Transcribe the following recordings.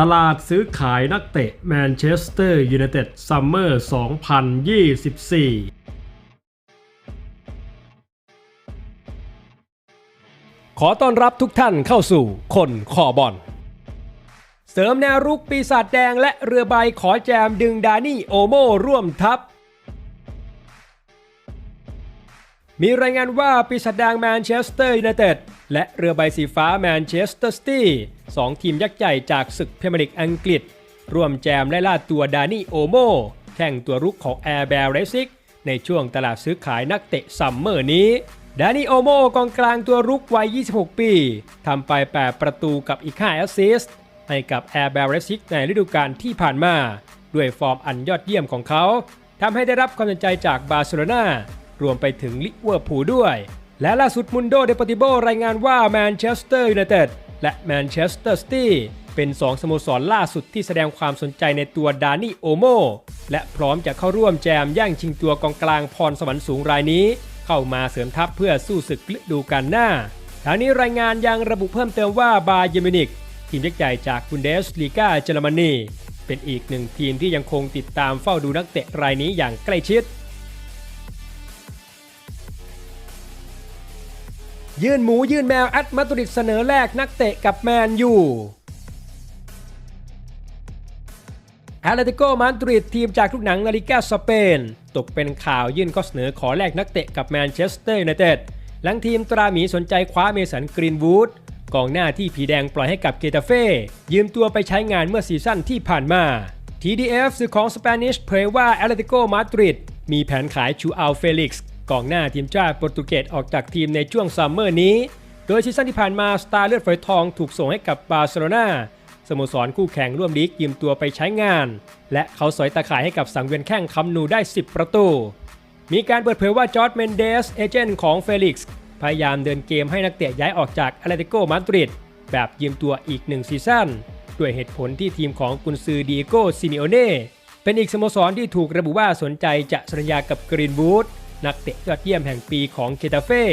ตลาดซื้อขายนักเตะแมนเชสเตอร์ยูไนเต็ดซัมเมอร์ 2024 ขอต้อนรับทุกท่านเข้าสู่คนขอบอล เสริมแนวรุกปีศาจแดงและเรือใบขอแจมดึงดานี่โอโมร่วมทัพ มีรายงานว่าปีศาจแดงแมนเชสเตอร์ยูไนเต็ด และเรือใบสีฟ้าแมนเชสเตอร์ซิตี้สองทีมยักษ์ใหญ่จากศึกพรีเมียร์ลีกอังกฤษ ร่วมแจมไล่ล่าตัวดานี่โอโมแข่งตัวรุกของแอร์แบลเรซิกในช่วงตลาดซื้อขายนักเตะซัมเมอร์นี้ ดานี่โอโมกองกลางตัวรุกวัย 26 ปีทำไป 8 ประตูกับอีก 5 แอสซิสต์ให้กับแอร์แบลเรซิกในฤดูกาลที่ผ่านมา ด้วยฟอร์มอันยอดเยี่ยมของเขาทำให้ได้รับความสนใจจากบาร์เซโลนารวมไปถึงลิเวอร์พูลด้วย และล่าสุดมุนโดเดปติโบรายงานว่าแมนเชสเตอร์ยูไนเต็ดและแมนเชสเตอร์ซิตี้เป็น2สโมสรล่าสุดที่แสดงความสนใจในตัวดานี่โอโมและพร้อมจะเข้าร่วมแจมแย่งชิงตัวกองกลางพรสวรรค์สูงรายนี้ เข้ามาเสริมทัพเพื่อสู้ศึกฤดูกาลหน้าทางนี้รายงานยังระบุเพิ่มเติมว่าบาเยมินิกทีมยักษ์ใหญ่จากบุนเดสลีกาเยอรมนีเป็นอีกหนึ่งทีมที่ยังคงติดตามเฝ้าดูนักเตะรายนี้อย่างใกล้ชิด ยื่นหมูยื่นแมวแอดมาดริดเสนอแลกนักเตะกับแมนยูแอตเลติโกมาดริดทีมจากทุกหนังนาฬิกาสเปน ตกเป็นข่าวยื่นข้อเสนอขอแลกนักเตะกับแมนเชสเตอร์ยูไนเต็ดหลังทีมตราหมีสนใจคว้าเมสันกรีนวูดกองหน้าที่ผีแดงปล่อยให้กับเกตาเฟ่ยืมตัวไปใช้งานเมื่อซีซั่นที่ผ่านมา TDF สื่อของสเปนิชเผยว่าแอตเลติโกมาดริดมีแผนขายชูอัลเฟลิกซ์ กองหน้าทีมชาติโปรตุเกสออกจากทีมในช่วงซัมเมอร์นี้ โดยซีซั่นที่ผ่านมาสตาร์เลือดฝอยทองถูกส่งให้กับบาร์เซโลนาสโมสรคู่แข่งร่วมลีกยืมตัวไปใช้งาน และเขาสอยตาข่ายให้กับสังเวียนแข้งคำนูได้ 10 ประตู มีการเปิดเผยว่าจอร์ดเมนเดสเอเจนต์ของเฟลิกซ์พยายามเดินเกมให้นักเตะย้ายออกจากอตเลติโกมาดริดแบบยืมตัวอีกหนึ่งซีซั่นด้วยเหตุผลที่ทีมของกุนซือดีโก้ซิมิโอเน่เป็นอีกสโมสรที่ถูกระบุว่าสนใจจะสัญญากับกรีนวูด นักเตะยอดเยี่ยมแห่งปีของเคตาเฟ่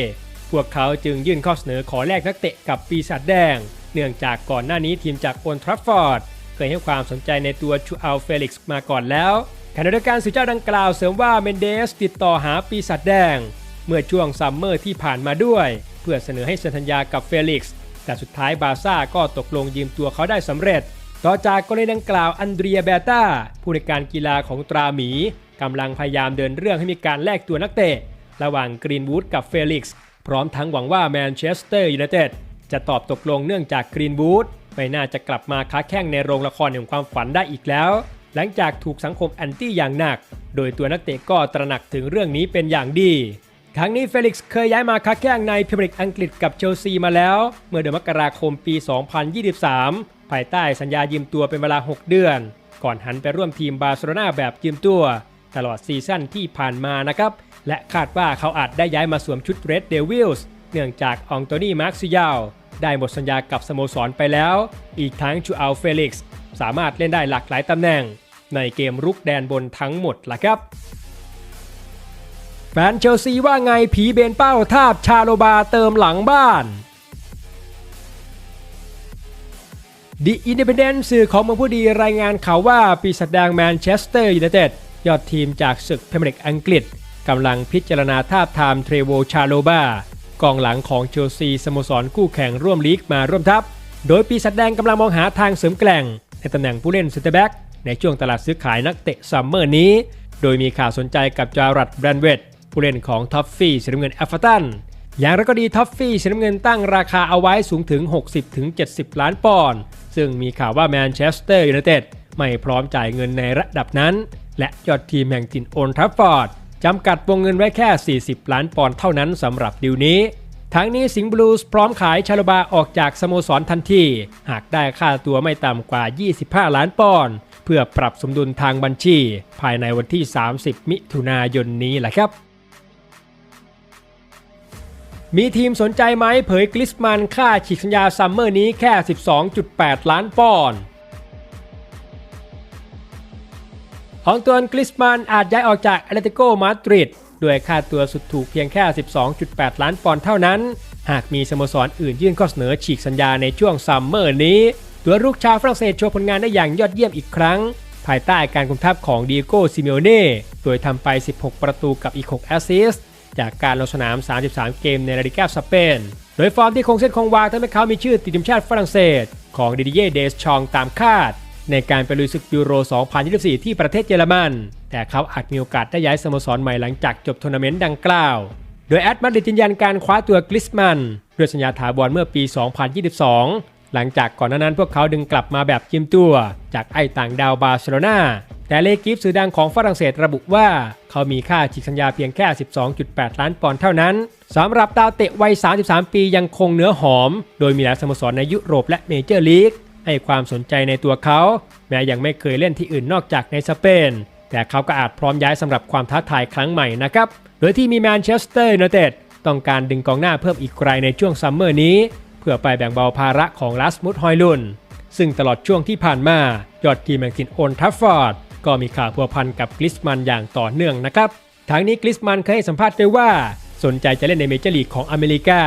พวกเขาจึงยื่นข้อเสนอขอแลกนักเตะกับปีศาจแดง เนื่องจากก่อนหน้านี้ทีมจากโอนทรัฟฟอร์ดเคยให้ความสนใจในตัวชูอัลเฟลิกซ์มาก่อนแล้วขณะเดียวกันสื่อเจ้าดังกล่าวเสริมว่าเมนเดสติดต่อหาปีศาจแดง เมื่อช่วงซัมเมอร์ที่ผ่านมาด้วย เพื่อเสนอให้เซ็นสัญญากับเฟลิกซ์แต่สุดท้ายบาร์ซ่าก็ตกลงยืมตัวเขาได้สำเร็จ ต่อจากกรณีดังกล่าวอันเดรียเบต้าผู้ในการกีฬาของตราหมีกำลังพยายามเดินเรื่องให้มีการแลกตัวนักเตะ ระหว่างกรีนวูดกับเฟลิกซ์พร้อมทั้งหวังว่าแมนเชสเตอร์ยูไนเต็ดจะตอบตกลงเนื่องจากกรีนวูดไม่น่าจะกลับมาค้าแข่งในโรงละครแห่งความฝันได้อีกแล้ว หลังจากถูกสังคมแอนตี้อย่างหนัก โดยตัวนักเตะก็ตระหนักถึงเรื่องนี้เป็นอย่างดีทั้งนี้เฟลิกซ์เคยย้ายมาค้าแข่งในพรีเมียร์ลีกอังกฤษกับเชลซีมาแล้ว เมื่อเดือนมกราคมปี 2023 ภายใต้สัญญายืมตัวเป็นเวลา 6 เดือน ก่อนหันไปร่วมทีมบาร์เซโลนาแบบยืมตัว ตลอดซีซั่นที่ผ่านมานะครับ และคาดว่าเขาอาจได้ย้ายมาสวมชุดเรดเดวิลส์เนื่องจากอองโตนีมาร์คซิยาลได้หมดสัญญากับสโมสรไปแล้ว อีกทั้งชูอัลเฟลิกซ์สามารถเล่นได้หลากหลายตำแหน่ง ในเกมรุกแดนบนทั้งหมดล่ะครับแฟนเชลซีว่าไงผีเบนเป้าทาบชาโลบาเติมหลังบ้าน The Independent สื่อของเมืองผู้ดีรายงานข่าวว่าปีศาจแดงแมนเชสเตอร์ยูไนเต็ดยอดทีมจากศึกพรีเมียร์ลีกอังกฤษกำลังพิจารณาทาบทามเทรโวชาโลบากองหลังของเชลซีสโมสรคู่แข่งร่วมลีกมาร่วมทัพ โดยปีศาจแดงกำลังมองหาทางเสริมแกล่ง ในตำแหน่งผู้เล่นเซนเตอร์แบ็กในช่วงตลาดซื้อขายนักเตะซัมเมอร์นี้ โดยมีข่าวสนใจกับจารัดแบรนเวตผู้เล่นของท็อฟฟี่สีน้ำเงินแอฟเฟอร์ตัน อย่างไรก็ดีท็อฟฟี่สีน้ำเงินตั้งราคาเอาไว้สูงถึง 60-70 ล้านปอนด์ซึ่งมีข่าวว่าแมนเชสเตอร์ยูไนเต็ดไม่พร้อมจ่ายเงินในระดับนั้น และยอดทีมแห่งถิ่นโอนทัฟฟอร์ดจำกัดวงเงินไว้แค่ 40 ล้านปอนด์เท่านั้นสำหรับดีลนี้ ทั้งนี้สิงห์บลูส์พร้อมขายชาลบาออกจากสโมสรทันที หากได้ค่าตัวไม่ต่ำกว่า 25 ล้านปอนด์เพื่อปรับสมดุลทางบัญชี ภายในวันที่ 30 มิถุนายนนี้แหละครับ มีทีมสนใจไหมเผยกลิสมันค่าฉีกสัญญาซัมเมอร์นี้แค่ 12.8 ล้านปอนด์ของตัวนกลิสมันอาจย้ายออกจากแอตเลติโกมาดริดด้วยค่าตัวสุดถูกเพียงแค่ 12.8 ล้านปอนด์เท่านั้น หากมีสโมสรอื่นยื่นข้อเสนอฉีกสัญญาในช่วงซัมเมอร์นี้ ตัวรุกชาวฝรั่งเศสโชว์ผลงานได้อย่างยอดเยี่ยมอีกครั้ง ภายใต้การคุมทัพของดีโก้ซิเมโอเน่ โดยทำไป 16 ประตูกับอีก 6 แอสซิสต์ จากการลงสนาม 33 เกมในลาลิกาสเปน โดยฟอร์มที่คงเส้นคงวาทำให้เขามีชื่อติดทีมชาติฝรั่งเศส ของดิดิเย่เดสชองตามคาด ในการไปลุยศึกยูโร 2024 ที่ประเทศเยอรมัน แต่เขาอาจมีโอกาสได้ย้ายสโมสรใหม่หลังจากจบทัวร์นาเมนต์ดังกล่าว โดยแอดมาดริดยืนยันการคว้าตัวกลิสมันด้วยสัญญาถาวรเมื่อปี 2022 หลังจากก่อนหน้านั้นพวกเขาดึงกลับมาแบบยืมตัว จากไอ้ต่างดาวบาร์เซโลนาแต่เลกิฟสื่อดังของฝรั่งเศสระบุว่า เขามีค่าฉีกสัญญาเพียงแค่ 12.8 ล้านปอนด์เท่านั้นสำหรับดาวเตะวัย 33 ปียังคงเนื้อหอม โดยมีหลายสโมสรในยุโรปและเมเจอร์ลีกให้ความสนใจในตัวเขา แม้ยังไม่เคยเล่นที่อื่นนอกจากในสเปน แต่เขาก็อาจพร้อมย้ายสำหรับความท้าทายครั้งใหม่นะครับ โดยที่มีแมนเชสเตอร์ยูไนเต็ดต้องการดึงกองหน้าเพิ่มอีกรายในช่วงซัมเมอร์นี้ เพื่อไปแบ่งเบาภาระของลัสมุดฮอยลุน ซึ่งตลอดช่วงที่ผ่านมา ยอดทีมแมงกินโอนทัฟฟอร์ดก็มีข่าวพัวพันกับกลิสมันอย่างต่อเนื่องนะครับทั้งนี้กลิสมันเคยให้สัมภาษณ์ด้วยว่า สนใจจะเล่นในเมเจอร์ลีกของอเมริกา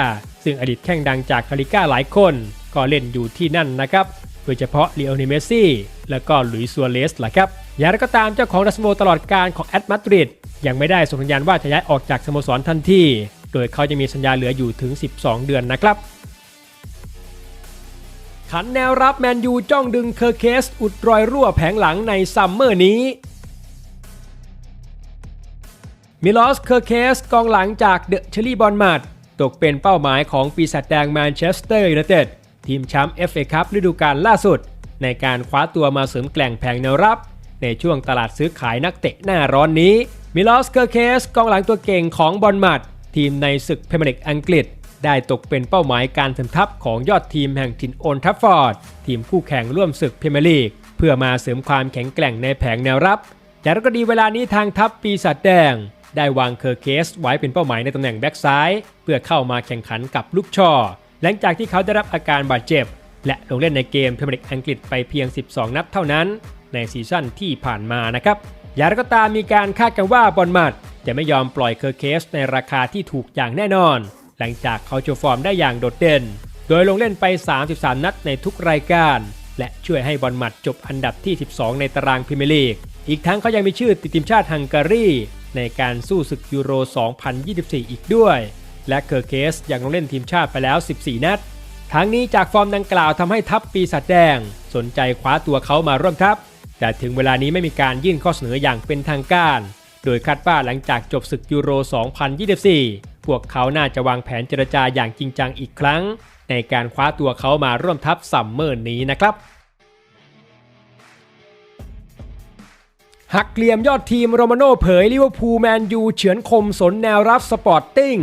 ซึ่งอดีตแข่งดังจากคาริก้าหลายคน ก็เล่นอยู่ที่นั่นนะครับโดยเฉพาะลีโอเนเมซี่และก็หลุยส์ซัวเรสล่ะครับอย่างไรก็ตามเจ้าของดัสโมตลอดการของแอตมาดริดยังไม่ได้ส่งสัญญาณว่าจะย้ายออกจากสโมสรทันที โดยเขาจะมีสัญญาเหลืออยู่ถึง 12 เดือนนะครับ ขันแนวรับแมนยูจ้องดึงเคอร์เคส อุดรอยรั่วแผงหลังในซัมเมอร์นี้ มิลอสเคอร์เคสกองหลังจากเดอะเชอรี่บอลมาดตกเป็นเป้าหมายของปีศาจแดงแมนเชสเตอร์ยูไนเต็ดทีมแชมป์ FA คัพฤดูกาลล่าสุด ในการคว้าตัวมาเสริมแกล่งแผงแนวรับ ในช่วงตลาดซื้อขายนักเตะหน้าร้อนนี้มิลอสเคอร์เคสกองหลังตัวเก่งของบอลมัดทีมในศึกพรีเมียร์ลีกอังกฤษ ได้ตกเป็นเป้าหมายการเสริมทัพของยอดทีมแห่งถิ่นโอนทัฟฟอร์ด ทีมคู่แข่งร่วมศึกพรีเมียร์ลีก เพื่อมาเสริมความแข็งแกร่งในแผงแนวรับ แต่ก็ดีเวลานี้ทางทัพปีศาจแดง ได้วางเคอร์เคสไว้เป็นเป้าหมายในตำแหน่งแบ็กซ้าย เพื่อเข้ามาแข่งขันกับลูกชอ หลังจากที่เขาได้รับอาการบาดเจ็บ และลงเล่นในเกมพรีเมียร์ลีกอังกฤษไปเพียง 12 นัดเท่านั้นในซีซั่นที่ผ่านมานะครับอย่างไรก็ตามมีการคาดกันว่าบอลมัดจะไม่ยอมปล่อยเคอร์เคสในราคาที่ถูกอย่างแน่นอน หลังจากเขาโชว์ฟอร์มได้อย่างโดดเด่น โดยลงเล่นไป 33 นัดในทุกรายการ และช่วยให้บอลมัดจบอันดับที่ 12 ในตารางพรีเมียร์ลีก อีกทั้งเขายังมีชื่อติดทีมชาติฮังการีในการสู้ศึกยูโร 2024 อีกด้วย และเคอร์เคสยังลงเล่นทีมชาติไปแล้ว 14 นัด ทั้งนี้จากฟอร์มดังกล่าวทำให้ทัพปีศาจแดง สนใจคว้าตัวเขามาร่วมทัพ แต่ถึงเวลานี้ไม่มีการยื่นข้อเสนออย่างเป็นทางการ โดยคาดว่าหลังจากจบศึกยูโร 2024 พวกเขาน่าจะวางแผนเจรจาอย่างจริงจังอีกครั้ง ในการคว้าตัวเขามาร่วมทัพซัมเมอร์นี้นะครับหักเหลี่ยมยอดทีมโรมาโน่เผยลิเวอร์พูลแมนยูเฉือนคมสนแนวรับสปอร์ติ้ง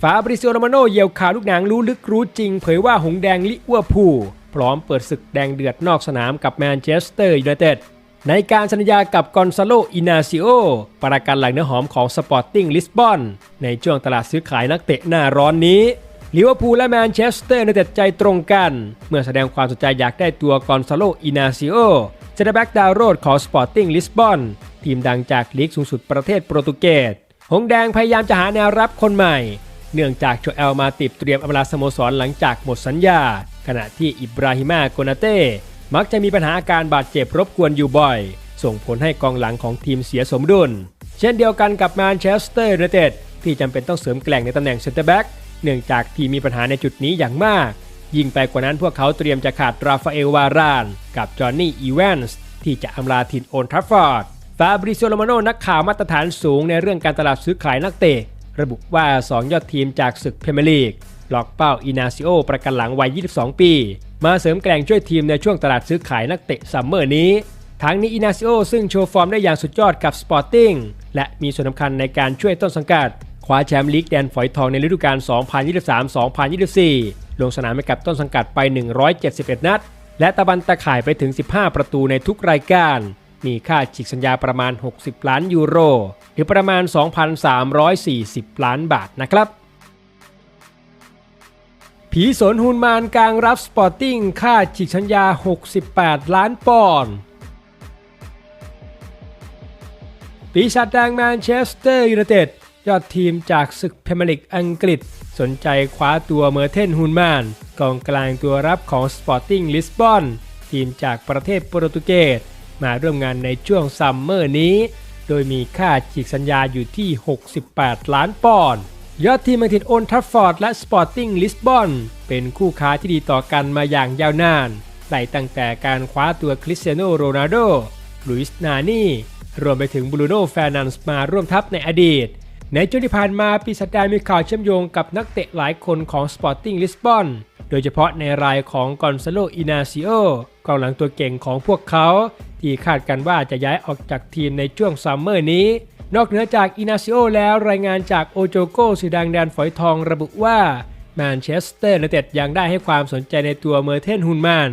ฟาบริซิโอโรมาโนเยี่ยวขาลูกหนังรู้ลึกรู้จริง เผยว่าหงแดงลิเวอร์พูลพร้อมเปิดศึกแดงเดือดนอกสนามกับแมนเชสเตอร์ยูไนเต็ด ในการสัญญากับกอนซาโลอินาซิโอประกันหลังเนื้อหอมของสปอร์ติ้งลิสบอนในช่วงตลาดซื้อขายนักเตะหน้าร้อนนี้ลิเวอร์พูลและแมนเชสเตอร์ยูไนเต็ดใจตรงกัน เมื่อแสดงความสนใจอยากได้ตัวกอนซาโลอินาซิโอเซนเตอร์แบ็กดาวโรดของสปอร์ติ้งลิสบอนทีมดังจากลีกสูงสุดประเทศโปรตุเกสหงแดงพยายามจะหาแนวรับคนใหม่ เนื่องจากโจเอลมาติบเตรียมอำลาสโมสรหลังจากหมดสัญญา ขณะที่อิบราฮิมาโกนาเต้ มักจะมีปัญหาอาการบาดเจ็บรบกวนอยู่บ่อย ส่งผลให้กองหลังของทีมเสียสมดุล เช่นเดียวกันกับแมนเชสเตอร์ยูไนเต็ดที่จำเป็นต้องเสริมแกล่งในตำแหน่งเซนเตอร์แบ็กเนื่องจากทีมมีปัญหาในจุดนี้อย่างมาก ยิ่งไปกว่านั้นพวกเขาเตรียมจะขาดราฟาเอลวาราน กับจอห์นนี่อีแวนส์ที่จะอำลาถิ่นโอนทัฟฟอร์ดฟาบริโซโรมาโนนักข่าวมาตรฐานสูงในเรื่องการตลาดซื้อขายนักเตะ ระบุว่า 2 ยอดทีมจากศึกเพรเมียร์ลีกหลอกเป้าอินาซิโอประกันหลังวัย 22 ปี มาเสริมแกร่งช่วยทีมในช่วงตลาดซื้อขายนักเตะซัมเมอร์นี้ ทั้งนี้อินาซิโอซึ่งโชว์ฟอร์มได้อย่างสุดยอดกับสปอร์ติ้งและมีส่วนสำคัญในการช่วยต้นสังกัดคว้าแชมป์ลีกแดนฝอยทองในฤดูกาล 2023-2024 ลงสนามให้กับต้นสังกัดไป 171 นัด และตะบันตะข่ายไปถึง 15 ประตูในทุกรายการ มีค่าฉีกสัญญาประมาณ 60 ล้านยูโร หรือประมาณ 2,340 ล้านบาทนะครับ ผีสนฮุนมานกลางรับสปอร์ติ้งค่าฉีกสัญญา 68 ล้านปอนด์ปีศาจแดงแมนเชสเตอร์ยูไนเต็ดยอดทีมจากศึกพรีเมียร์ลีกอังกฤษ สนใจคว้าตัวเมอร์เทนฮุนแมนกองกลางตัวรับของสปอร์ติ้งลิสบอน ทีมจากประเทศโปรตุเกส มาร่วมงานในช่วงซัมเมอร์นี้ โดยมีค่าฉีกสัญญาอยู่ที่ 68 ล้านปอนด์ ยอดทีมมาทินโอนทัฟฟอร์ดและสปอร์ติ้งลิสบอนเป็นคู่ค้าที่ดีต่อกันมาอย่างยาวนานไล่ตั้งแต่การคว้าตัวคริสเตียโนโรนัลโดลุยส์นานี่รวมไปถึงบรูโน่แฟร์นันส์มาร่วมทัพในอดีต ในช่วงที่ผ่านมาปีศาจแดงมีข่าวเชื่อมโยงกับนักเตะหลายคนของ Sporting Lisbon โดยเฉพาะในรายของกอนซาโลอินาซิโอกองหลังตัวเก่งของพวกเขา ที่คาดกันว่าจะย้ายออกจากทีมในช่วงซัมเมอร์นี้ นอกเหนือจากอินาซิโอแล้วรายงานจากโอโจโกสีดังแดนฝอยทองระบุว่าแมนเชสเตอร์ยูไนเต็ดยังได้ให้ความสนใจในตัวเมอร์เทนฮุนแมน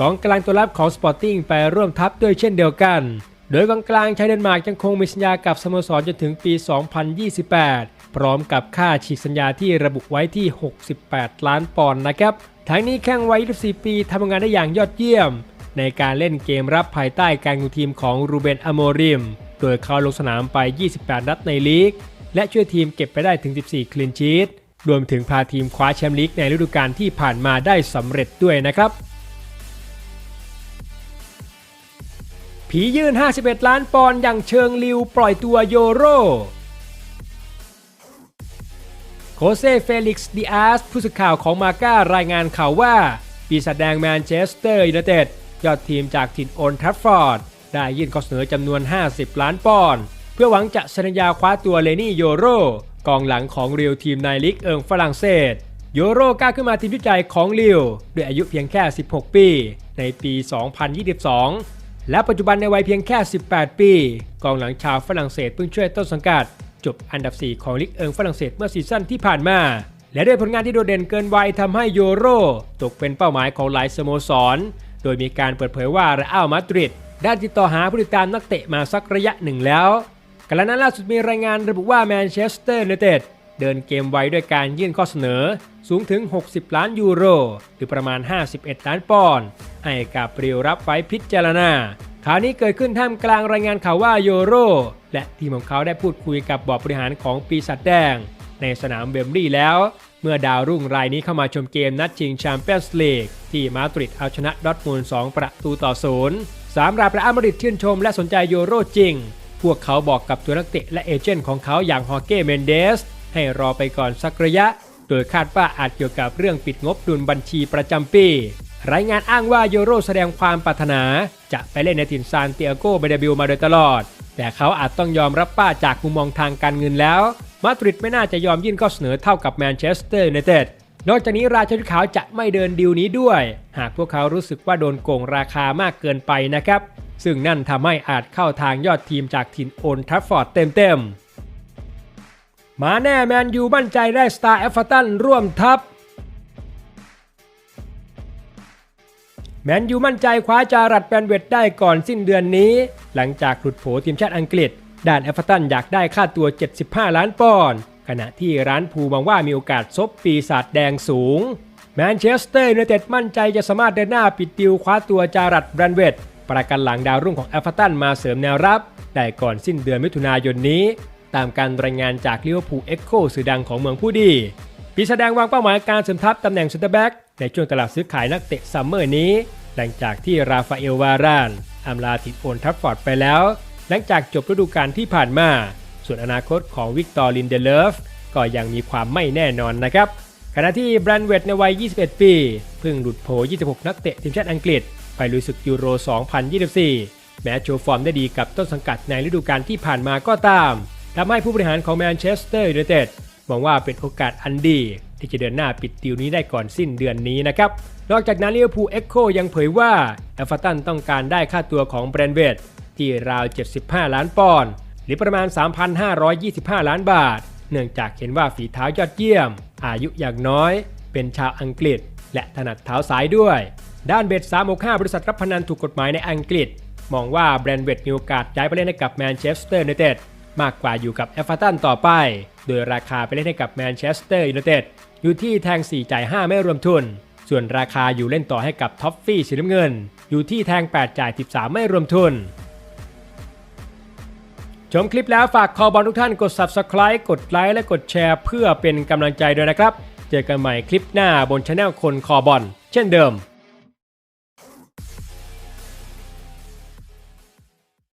กองกลางตัวรับของ Sporting ไปร่วมทัพด้วยเช่นเดียวกัน โดยกองกลางชาวเดนมาร์กยังคงมีสัญญากับสโมสรจนถึงปี 2028 พร้อมกับค่าฉีกสัญญาที่ระบุไว้ที่ 68 ล้านปอนด์นะครับ ทั้งนี้แข้งวัย 24 ปีทำงานได้อย่างยอดเยี่ยม ในการเล่นเกมรับภายใต้การคุมทีมของรูเบนอโมริม โดยเขาลงสนามไป 28 นัดในลีก และช่วยทีมเก็บไปได้ถึง 14 คลีนชีตรวมถึงพาทีมคว้าแชมป์ลีกในฤดูกาลที่ผ่านมาได้สำเร็จด้วยนะครับผียื่น 51 ล้านปอนด์อย่างเชิงลิวปล่อยตัวโยโร โคเซเฟลิกซ์ดิอาสผู้สื่อข่าวของมาก้ารายงานข่าวว่า ปีศาจแดงแมนเชสเตอร์ยูไนเต็ดยอดทีมจากถิ่นโอนทัฟฟอร์ด ได้ยื่นข้อเสนอจำนวน 50 ล้านปอนด์เพื่อหวังจะสัญญาคว้าตัวเลนี่โยโรกองหลังของเรียวทีมในลีกเอิงฝรั่งเศสโยโรก้าขึ้นมาทีมชุดใหญ่ของลิวด้วยอายุเพียงแค่ 16 ปี ในปี 2022 และปัจจุบันในวัยเพียงแค่ 18 ปี กองหลังชาวฝรั่งเศสเพิ่งช่วยต้นสังกัด จบอันดับ 4 ของลีกเอิงฝรั่งเศสเมื่อซีซั่นที่ผ่านมาและด้วยผลงานที่โดดเด่นเกินวัยทำให้โยโรตกเป็นเป้าหมายของหลายสโมสร โดยมีการเปิดเผยว่าเรอัลมาดริด ได้ติดต่อหาผู้ติดตามนักเตะมาสักระยะหนึ่งแล้วกระนั้นล่าสุดมีรายงานระบุว่าแมนเชสเตอร์ยูไนเต็ดเดินเกมไว้ด้วยการยื่นข้อเสนอสูงถึง 60 ล้านยูโร หรือประมาณ 51 ล้านปอนด์ให้กับเรียวรับไว้พิจารณาข่าวนี้เกิดขึ้นท่ามกลางรายงานข่าวว่าโยโร และทีมของเขาได้พูดคุยกับบอร์ดบริหารของปีศาจแดง ในสนามเบมบลีย์แล้ว เมื่อดาวรุ่งรายนี้เข้ามาชมเกมนัดชิงแชมเปี้ยนส์ลีกที่มาดริดเอาชนะดอร์ทมุน2ประตูต่อศูนย์ สามรับและอามาริดชื่นชมและสนใจโยโรจริง พวกเขาบอกกับตัวนักเตะและเอเจนต์ของเขาอย่างฮอเก้เมนเดส ให้รอไปก่อนสักระยะ โดยคาดว่าอาจเกี่ยวกับเรื่องปิดงบดุลบัญชีประจำปี รายงานอ้างว่าโยโรแสดงความปรารถนา จะไปเล่นในถิ่นซานเตียโกเบเดบิลมาโดยตลอด แต่เขาอาจต้องยอมรับป้าจากมุมมองทางการเงินแล้ว มาดริดไม่น่าจะยอมยื่นข้อเสนอเท่ากับแมนเชสเตอร์ยูไนเต็ด นอกจากนี้ราชชุดขาวจะไม่เดินดีลนี้ด้วย หากพวกเขารู้สึกว่าโดนโกงราคามากเกินไปนะครับ ซึ่งนั่นทำให้อาจเข้าทางยอดทีมจากถิ่นโอนทัฟฟอร์ดเต็มๆ มาแน่แมนยูมั่นใจได้สตาร์เอฟเวอร์ตันร่วมทัพแมนยูมั่นใจคว้าจารัดแบนเวตได้ก่อนสิ้นเดือนนี้ หลังจากหลุดโผทีมชาติอังกฤษ ด้านเอฟเวอร์ตันอยากได้ค่าตัว 75 ล้านปอนด์ ขณะที่ร้านพูมองว่ามีโอกาสซบปีศาจแดงสูง แมนเชสเตอร์ยูไนเต็ดมั่นใจจะสามารถเดินหน้าปิดติวคว้าตัวจารัดแบนเวตประกันหลังดาวรุ่งของเอฟเวอร์ตันมาเสริมแนวรับ ได้ก่อนสิ้นเดือนมิถุนายนนี้ ตามการรายงานจากลิเวอร์พูลเอ็กโคสื่อดังของเมืองผู้ดีปีแสดงวางเป้าหมายการเสริมทัพตำแหน่งเซนเตอร์แบ็กในช่วงตลาดซื้อขายนักเตะซัมเมอร์นี้ หลังจากที่ราฟาเอลวารานอำลาทิดโอนทัฟฟอร์ดไปแล้ว หลังจากจบฤดูกาลที่ผ่านมา ส่วนอนาคตของวิกตอร์ลินเดเลฟก็ยังมีความไม่แน่นอนนะครับ ขณะที่แบรนเวตในวัย 21 ปีเพิ่งหลุดโผ26 นักเตะทีมชาติอังกฤษ ไปลุยศึกยูโร 2024 แม้โชว์ฟอร์มได้ดีกับต้นสังกัดในฤดูกาลที่ผ่านมาก็ตามทำให้ผู้บริหารของแมนเชสเตอร์ยูไนเต็ดมองว่าเป็นโอกาสอันดี ที่จะเดินหน้าปิดดีลนี้ได้ก่อนสิ้นเดือนนี้นะครับ นอกจากนั้นลิเวอร์พูลเอ็กโคยังเผยว่าเอฟเวอร์ตันต้องการได้ค่าตัวของแบรนเวตที่ราว 75 ล้านปอนด์ หรือประมาณ 3,525 ล้านบาท เนื่องจากเห็นว่าฝีเท้ายอดเยี่ยม อายุอย่างน้อย เป็นชาวอังกฤษ และถนัดเท้าซ้ายด้วย ด้านเบต365 บริษัทรับพนันถูกกฎหมายในอังกฤษ มองว่าแบรนด์เวตมีโอกาสย้ายไปเล่นให้กับแมนเชสเตอร์ยูไนเต็ดมากกว่าอยู่กับเอฟเวอร์ตันต่อไป โดยราคาไปเล่นให้กับแมนเชสเตอร์ยูไนเต็ดอยู่ที่แทง 4 จ่าย 5 ไม่รวมทุน ส่วนราคาอยู่เล่นต่อให้กับท็อฟฟี่สีน้ำเงิน อยู่ที่แทง 8 จ่าย 13 ไม่รวมทุน ชมคลิปแล้วฝากคอบอลทุกท่านกด Subscribe กดไลค์และกดแชร์ เพื่อเป็นกำลังใจด้วยนะครับ เจอกันใหม่คลิปหน้าบนช anel คนคอบอลเช่นเดิม